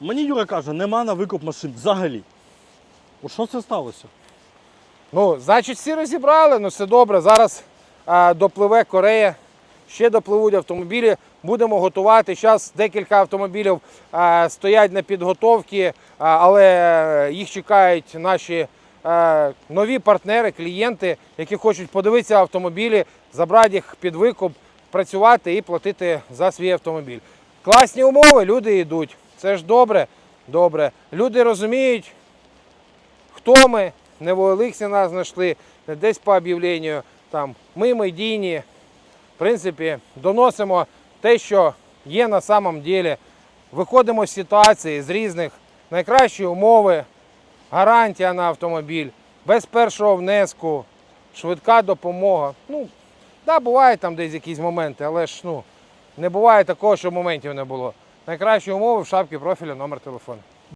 Мені Юра каже, нема на викуп машин взагалі. О, що це сталося? Ну, значить, всі розібрали, ну все добре. Зараз а, допливе Корея, ще допливуть автомобілі. Будемо готувати. Зараз декілька автомобілів а, стоять на підготовці, а, але е, їх чекають наші е, нові партнери, клієнти, які хочуть подивитися автомобілі, забрати їх під викуп, працювати і платити за свій автомобіль. Класні умови, люди йдуть. Це ж добре. Добре. Люди розуміють, хто ми, не в OLX нас знайшли, не десь по об'явленню. Там ми медійні. В принципі, доносимо те, що є на самом ділі. Виходимо з ситуації з різних найкращі умови, гарантія на автомобіль, без першого внеску, швидка допомога. Ну, да, бувають там десь якісь моменти, але ж ну, не буває такого, що моментів не було. Найкращі умови в шапці профіля номер телефону.